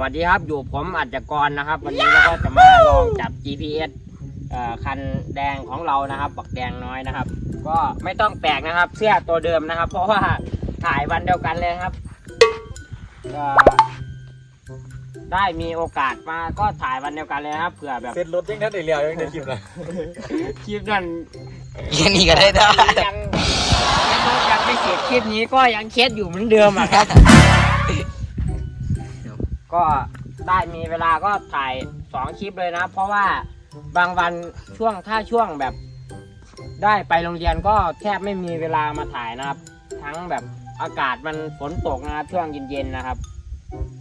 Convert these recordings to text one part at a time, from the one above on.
วัสดีครับ อยู่ผมอัจจกรนะครับ วันนี้เราก็จะมาลองจับ GPS เอ่อคันแดงของเรานะครับบักแดงน้อยนะครับ ก็ไม่ต้องแปลกนะครับ เสื้อตัวเดิมนะครับ เพราะว่าถ่ายวันเดียวกันเลยครับเอ่อได้มีโอกาสมาก็ถ่ายวันเดียวกันเลยนะครับเผื่อแบบเซ็ตรถยังนั้นได้เรียวยังได้คลิปนะคลิปนั้นแค่นี้ก็ได้ได้ยังยังไม่เสร็จคลิปนี้ก็ยังเคสอยู่เหมือนเดิมอะครับ ก็ได้มีเวลาก็ถ่ายสองคลิปเลยนะ เพราะว่าบางวันช่วงถ้าช่วงแบบได้ไปโรงเรียนก็แทบไม่มีเวลามาถ่ายนะครับ ทั้งแบบอากาศมันฝนตกนะครับช่วงเย็นๆนะครับ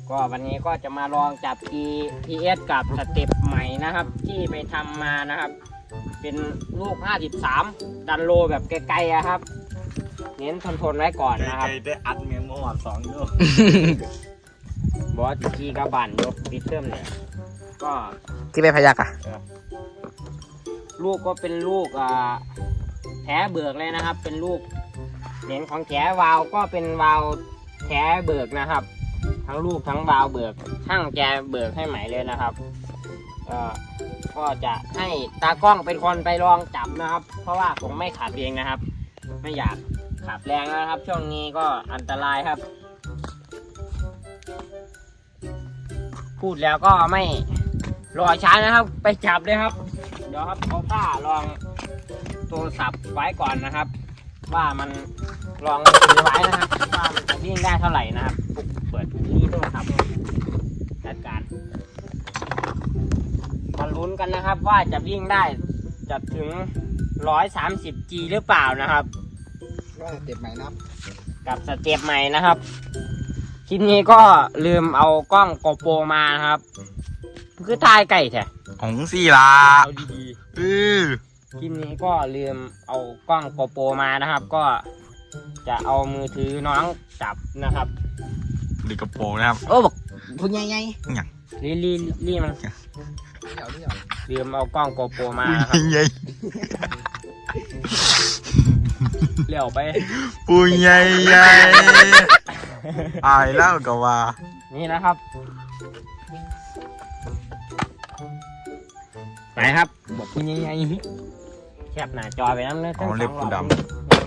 ก็วันนี้ก็จะมาลองจับ GPS กับสเต็ปใหม่นะครับ ที่ไปทำมานะครับ เป็นลูก 53 ดันโลแบบไกลๆอะครับ เน้นทนๆไว้ก่อนนะครับ ได้อัดเมียงเมื่อวานสองโลบ อสจีกระบันยกปิดเทิมเนี่ย ก็ที่ไปพยักอะ ลูกก็เป็นลูกอ่าแท้เบิกเลยนะครับ เป็นลูกเหรียญของแท้วาวก็เป็นวาวแท้เบิกนะครับ ทั้งลูกทั้งวาวเบิกช่างแกเบิกให้ใหม่เลยนะครับเอ่อก็จะให้ตากล้องเป็นคนไปลองจับนะครับ เพราะว่าผมไม่ขับเองนะครับ ไม่อยากขับแรงนะครับ ช่วงนี้ก็อันตรายครับ พูดแล้วก็ไม่รอช้านะครับ ไปจับเลยครับ เดี๋ยวครับเอาผ้าลองโทรศัพท์ไว้ก่อนนะครับ ว่ามันลองถือไว้นะครับว่ามันจะวิ่งได้เท่าไหร่นะครับปุ๊บเปิดที่โทรศัพท์จัดการมาลุ้นกันนะครับ ว่าจะวิ่งได้จะถึง 130G หรือเปล่านะครับก็เต็มใหม่นับ กับสเต็ปใหม่นะครับค ลิปนี้ก็ลืมเอากล้องโกโปรมานะครับ คือถ่ายไก่แท้ของสี่ละเอาดีอือๆคลิปนี้ก็ลืมเอากล้องโกโปรมานะครับ ก็จะเอามือถือน้องจับนะครับดีกระโปรงนะครับ โอ้บอกพุ่งใหญ่ลี่ลี่ลี่มันๆเดี๋ยวนี้ลืมเอากล้องโกโปรมาพุ่งนะครับใหญ่เลี้ยวไปๆพุ่งใหญ่ๆ อายแล้วก็ว่า นี่นะครับ ไปครับ บอกคุณยังไงแคบหน้าจอไปน้ำเนื้ออ๋อเล็บกูด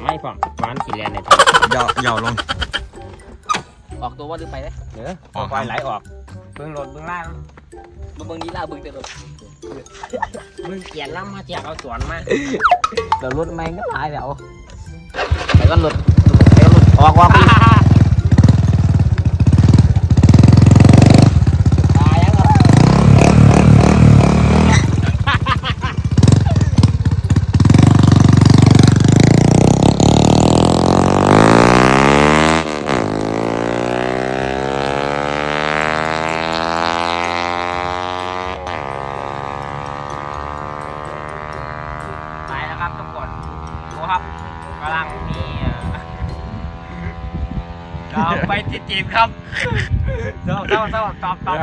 ไม่ฟังร้านขีเรียนในำยาวๆลง ออกตัวว่าลืมไปเลยเนื้อออก ปล่อยไหลออก เบื้องรถเบื้องล่างมึงเบิ่งนี้ล่าเบิ่งแต่รถมึงเกลียนล่ำมาเจียกเอาสวนมาเดี๋ยวรถแม่งก็ตายแล้วแล้วก็รถแล้วรถออกออกไป ตายแล้วเหรอ ไปแล้วครับทุกคนดูครับกำลังมีเอ่อเราไปติด จีบครับเจ้าเจ้าเจ้าตอบตอบ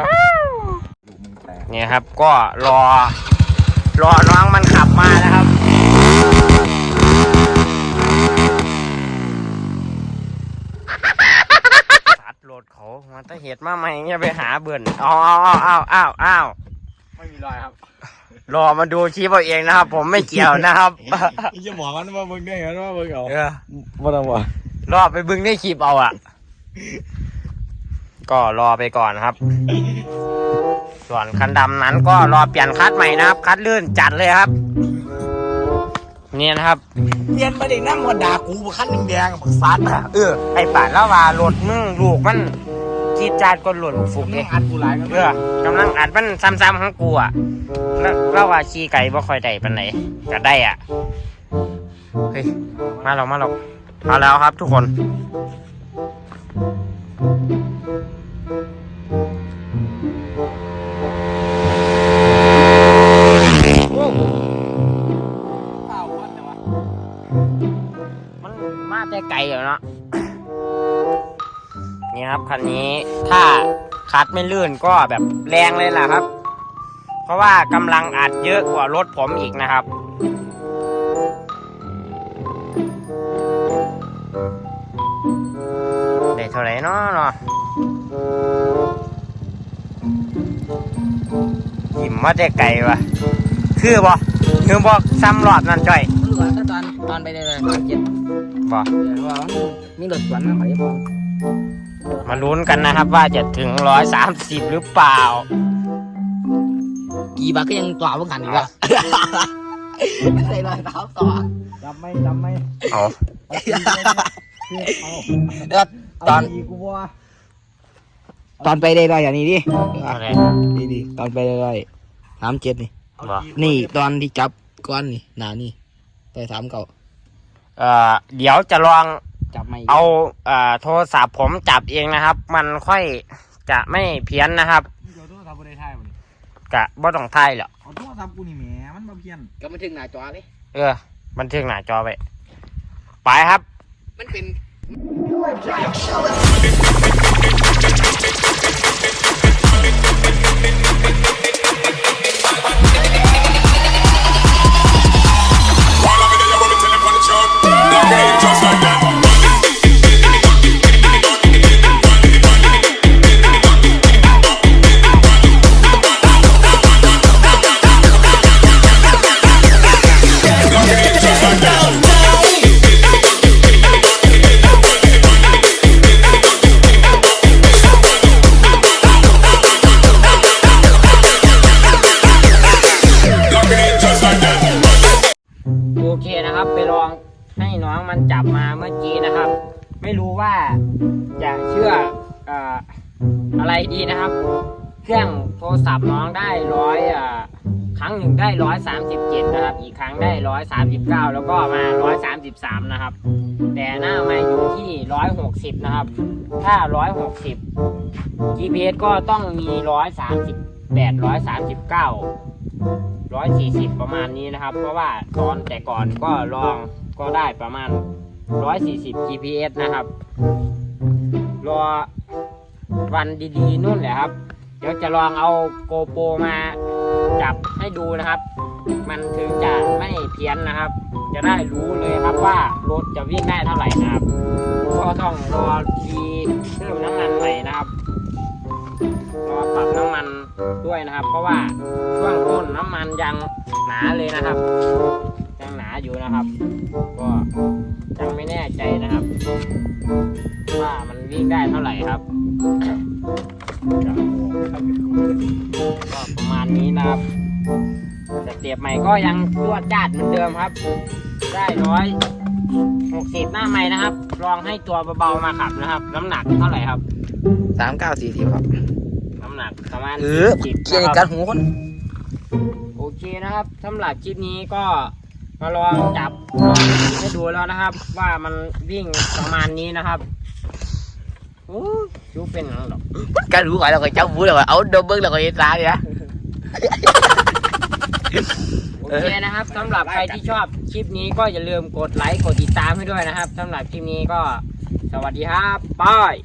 เนี่ยครับก็รอ รอน้องมันขับมานะครับตัดรถเขามันต้งเหตุมาใหม่เนี่ยไปหาเบื่อนอ้าวอ้าวอ้าวอ้าวอ้าวไม่มีรอยครับรอมาดูชีพเอาเองนะครับ ผมไม่เกี่ยวนะครับอย่าหมอมันว่ามึงได้เหรอว่ามึงเอาเออบ่ต้องว่ารอไปบึงได้คลิปเอาอะ ก็รอไปก่อนครับ ส่วนคันดำนั้นก็รอเปลี่ยนคัดใหม่นะครับ คัดลื่นจัดเลยครับ เนี่ยนะครับเปลี่ยนมาเด็กนั่งวันด่ากูบักขั้นแดงๆบักซัดอะเออไอ้ป่านแล้วว่ารถมึงลูกมันจีดจาดก็หล่นฟุกเองอัดกูหลายกันเออกำลังอัดมันซ้ำๆของกูอะแล้วแล้วว่าขี่ไก่บ่ค่อยได้ปานไหนก็ได้อะเฮ้ยมาแล้วมาแล้วมาแล้วครับทุกคน นี่ครับคันนี้ถ้าคัดไม่ลื่นก็แบบแรงเลยล่ะครับ เพราะว่ากำลังอัดเยอะกว่ารถผมอีกนะครับได้เท่าไหร่เนาะเนาะว่าจะไกลวะคือบ่คือบอกซ้ำรอบนั่นจ้อยรู้ว่าถ้าตอนตอนไปได้เลยตอนเจ็ดบ่เดี๋ยวว่ามันมีรถสวนมาขอยบอก มาลุ้นกันนะครับว่าจะถึงร้อยสามสิบหรือเปล่า กี่บาทก็ยังต่อพวกกันอีกละใส่รอยเท้าต่อจับไหมจับไหมเอาเดี๋ยวตอนดีกูว่าตอนไปได้รอยอย่างนี้ดิอะไรดีดีตอนไปได้รอยสามเจ็ดนี่บ่นี่ตอนที่จับก้อนนี่หนานี่ไปสามเก่าเอ่อเดี๋ยวจะลอง จับไม่เอาเอ่อโทรศัพท์ผมจับเองนะครับ มันค่อยจะไม่เพี้ยนนะครับเดี๋ยวโทรศัพท์กูได้ถ่ายบ่นี่กะบ่ต้องทายหรอกเอาโทรศัพท์กูนี่แหมมันมาเพี้ยนก็ไม่ถึงหน้าจอเลยเออ บันทึกหน้าจอไปไปครับ มันเป็น เคนะครับ ไปลองให้น้องมันจับมาเมื่อกี้นะครับ ไม่รู้ว่าจะเชื่อออะไรดีนะครับ เครื่องโทรศัพท์น้องได้ร้อยครั้งหนึ่งได้ร้อยสามสิบเจ็ดนะครับ อีกครั้งได้ร้อยสามสิบเก้าแล้วก็มาร้อยสามสิบสามนะครับ แต่หน้าไม่อยู่ที่ร้อยหกสิบนะครับ ถ้าร้อยหกสิบ GPS ก็ต้องมีร้อยสามสิบแปดร้อยสามสิบเก้า ร้อยสี่สิบประมาณนี้นะครับ เพราะว่าตอนแต่ก่อนก็ลองก็ได้ประมาณร้อยสี่สิบ GPS นะครับ รอวันดีๆนู่นแหละครับ เดี๋ยวจะลองเอาโกโปรมาจับให้ดูนะครับ มันถึงจะไม่เพี้ยนนะครับ จะได้รู้เลยครับว่ารถจะวิ่งได้เท่าไหร่นะครับ ก็ต้องรอทีเพิ่มน้ำมันใหม่นะครับ ด้วยนะครับ เพราะว่าช่วงต้นน้ำมันยังหนาเลยนะครับ ยังหนาอยู่นะครับ ก็ยังไม่แน่ใจนะครับ ว่ามันวิ่งได้เท่าไหร่ครับก็ประมาณนี้นะครับสเตียบใหม่ก็ยังรวดจาดเหมือนเดิมครับ ได้ร้อยหกสิบหน้าใหม่นะครับ ลองให้ตัวเบาๆมาขับนะครับ น้ำหนักเท่าไหร่ครับสามเก้าสี่สิบครับ ณเออสิบเกียร์นะคกัรัดบหูคนโอเคนะครับสำหรับคลิปนี้ก็มาลองจับลองขี่ให้ดูแล้วนะครับ ว่ามันวิ่งประมาณนี้นะครับโอ้ยชูเป็นหยังหรอกกัดหูก่อนแล้วก็จับหูแล้วก็เอาดมเบิ้งแล้วก็เอ็นตาเนี่ยโอเคนะครับสำหรับใครที่ชอบคลิปนี้ก็อย่าลืมกดไลค์กดติดตามให้ด้วยนะครับสำหรับคลิปนี้ก็สวัสดีครับบาย